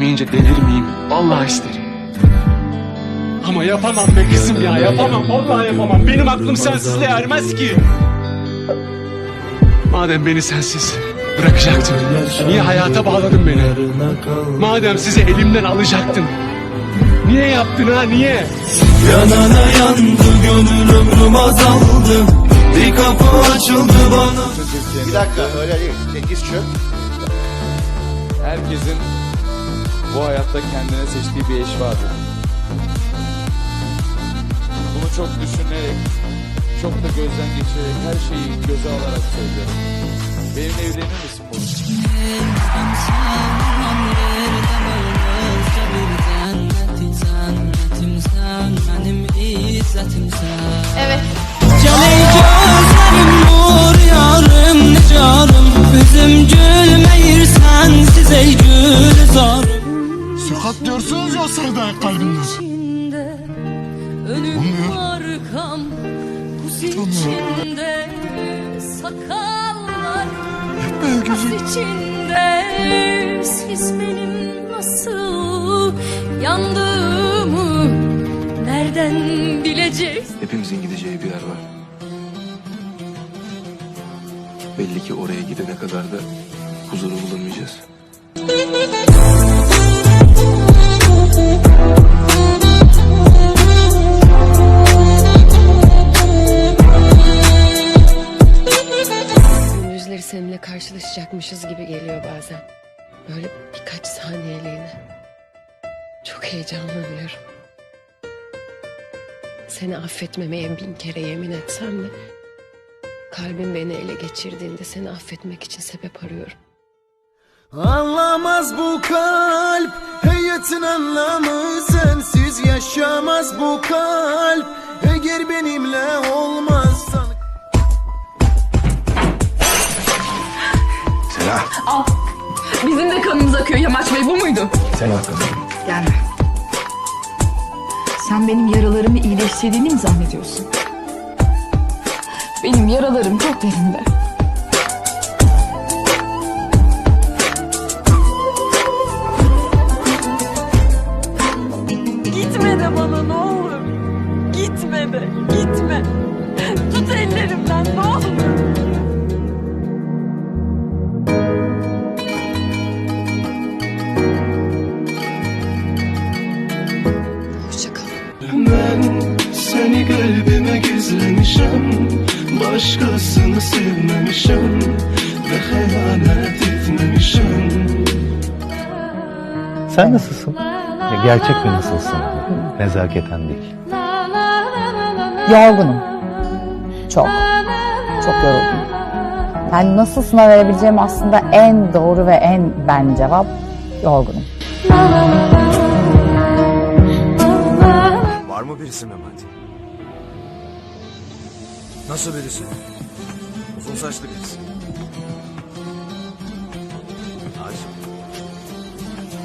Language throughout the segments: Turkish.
Görmeyince delir miyim? Vallahi isterim. Ama yapamam be kızım ya yapamam. Vallahi yapamam. Benim aklım sensizliğe ermez ki. Madem beni sensiz bırakacaktın. Niye hayata bağladın beni? Madem sizi elimden alacaktın. Niye yaptın ha niye? Yanana yandı gönül ömrüm azaldı Bir kapı açıldı bana Bir dakika öyle değil. Sekiz çöp. Herkesin bu hayatta kendine seçtiği bir eş vardır. Bunu çok düşünerek, çok da gözden geçirerek, her şeyi göze alarak söylüyorum. Benimle evlenir misin Burcu? Kalbimden. içinde Önüm arkam Buz içinde Sakallar Kas içinde Siz benim nasıl Yandığımı Nereden bilecek Hepimizin gideceği bir yer var. Belli ki oraya gidene kadar da huzuru bulamayacağız. Gündüzleri seninle karşılaşacakmışız gibi geliyor bazen. Böyle birkaç saniyeliğine. Çok heyecanlanıyorum. Seni affetmemeye bin kere yemin etsem de... ...kalbim beni ele geçirdiğinde seni affetmek için sebep arıyorum. Anlamaz bu kalp Hayatın anlamı sensiz yaşamaz bu kalp Eğer benimle olmazsan Bizim de kanımız akıyor Yamaç Bey bu muydu? Gelme. Sen benim yaralarımı iyileştirdiğini mi zannediyorsun? Benim yaralarım çok derinde. Kalbime gizlemişim Başkasını sevmemişim Ve hayalet etmemişim Sen nasılsın? Ya gerçek bir nasılsın? Nezaketen değil. Yorgunum. Çok. Çok yoruldum. Yani nasılsına verebileceğim aslında en doğru ve en ben cevap yorgunum. Var mı birisi Mehmet? Nasıl birisi? Uzun saçlı birisi. Aşk.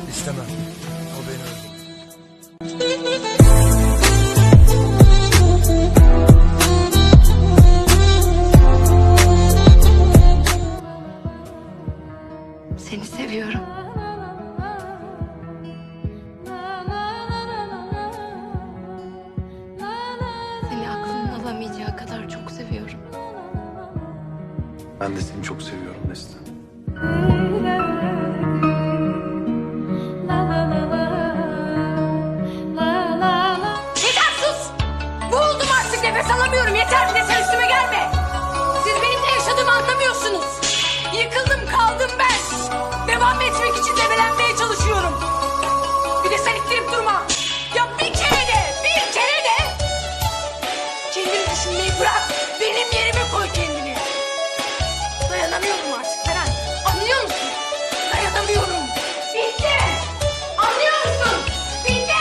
İstemem. Ben de seni çok seviyorum Neslihan. Yeter sus! Boğuldum artık nefes alamıyorum yeter bir üstüme gelme! Siz benim yaşadığımı anlamıyorsunuz! Yıkıldım kaldım ben! Devam etmek için debelenmeye çalışıyorum! Bir de sen ittirip durma! Ya bir kere de, bir kere de! Kendini düşünmeyi bırak! Benim yerime koy kendini! dayanamıyorum artık Kerem. Anlıyor musun? Dayanamıyorum. Bitti. Anlıyor musun? Bitti.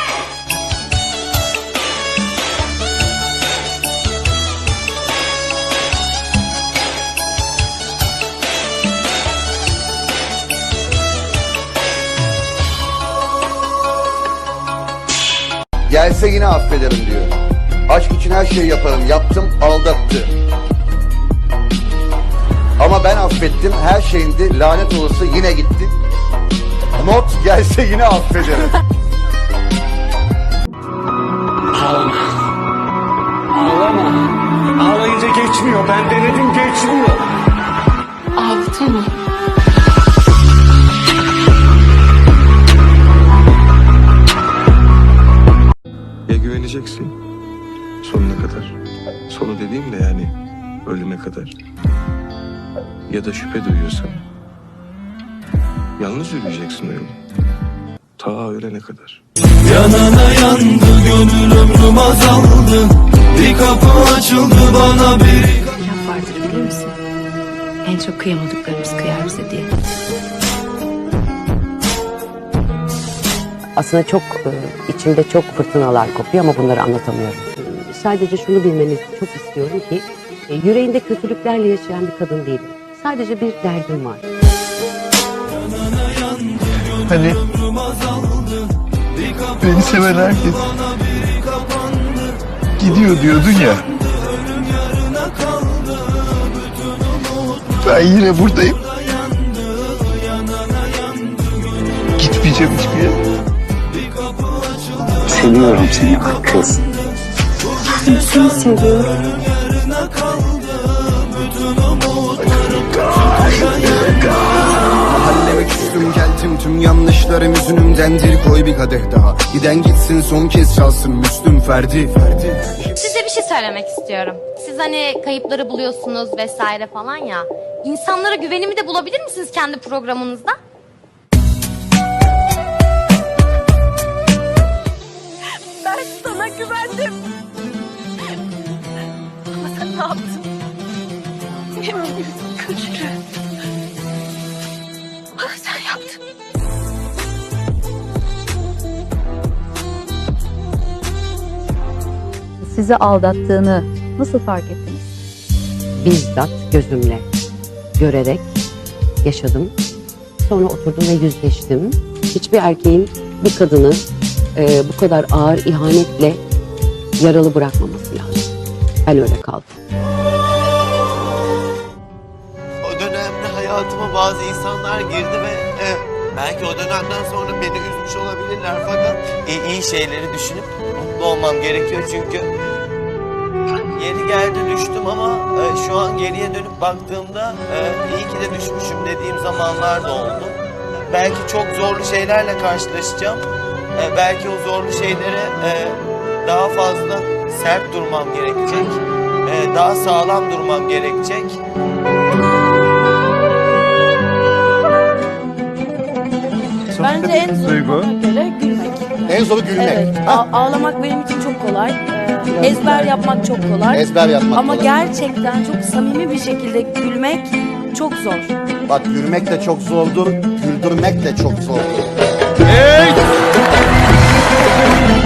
Gelse yine affederim diyor. Aşk için her şeyi yaparım. Yaptım aldattı. Ama ben affettim. Her şeyindi. Lanet olası yine gitti. Not gelse yine affederim. Ağlama. Ağlama. Ağlayınca geçmiyor. Ben denedim geçmiyor. Ağladın mı? Ya güveneceksin sonuna kadar. Sonu dediğim de yani ölüme kadar. Ya da şüphe duyuyorsan yalnız yürüyeceksin o yolu. Ta ölene kadar. Yanana yandı gönül ömrüm azaldı Bir kapı açıldı bana bir Laf vardır bilir misin? En çok kıyamadıklarımız kıyar bize diye. Aslında çok e, içimde çok fırtınalar kopuyor ama bunları anlatamıyorum. E, Sadece şunu bilmenizi çok istiyorum ki e, yüreğinde kötülüklerle yaşayan bir kadın değilim. Sadece bir derdim var. Hani beni seven herkes gidiyor diyordun ya. Ben yine buradayım. Gitmeyeceğim hiçbir yere. Seviyorum seni kız. Mahalleme yanlışlarım yüzünümdendir koy bir kadeh daha Giden gitsin son kez çalsın Müslüm Ferdi Ferdi Size bir şey söylemek istiyorum. Siz hani kayıpları buluyorsunuz vesaire falan ya. İnsanlara güvenimi de bulabilir misiniz kendi programınızda? Ben sana güvendim. Ama sen ne yaptın? Hepimiz kötü. Ah, Sizi aldattığını nasıl fark ettiniz? Bizzat gözümle görerek yaşadım. Sonra oturdum ve yüzleştim. Hiçbir erkeğin bir kadını e, bu kadar ağır ihanetle yaralı bırakmaması lazım. Ben öyle kaldım. O dönemde hayatıma bazı insanlar girdi ve e, belki o dönemden sonra beni üzmüş olabilirler fakat e, iyi şeyleri düşünüp mutlu olmam gerekiyor çünkü yeri geldi düştüm ama e, şu an geriye dönüp baktığımda e, iyi ki de düşmüşüm dediğim zamanlar da oldu. Belki çok zorlu şeylerle karşılaşacağım. E, belki o zorlu şeylere e, daha fazla sert durmam gerekecek. E, daha sağlam durmam gerekecek. Bence en zor Duygu. bana göre gülmek. En zoru gülmek. Evet, a- ağlamak benim için çok kolay. Ee, ezber yapmak çok kolay. Ezber yapmak Ama kolay. gerçekten çok samimi bir şekilde gülmek çok zor. Bak yürümek de çok zordur, güldürmek de çok zordur.